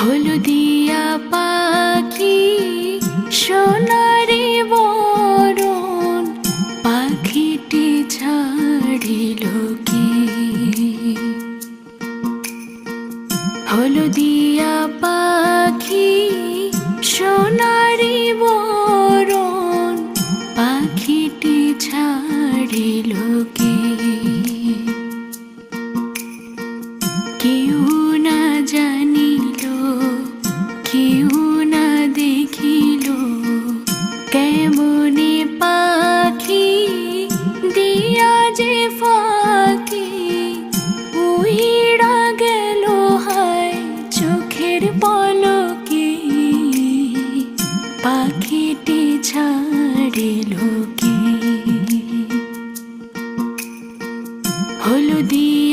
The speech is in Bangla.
হলদিয়া পাখি, সোনারি বরণ, পাখিটি ছাড়িল কি? হলদিয়া পাখি, সোনারি বরণ, পাখিটি ছাড়িল কি? কেউ কেমনে পাখি দিয়া যে ফাঁকি? উইড়া গেল হায় চোখের পলকে। পাখিটি ছাড়িল লোকে। হলুদি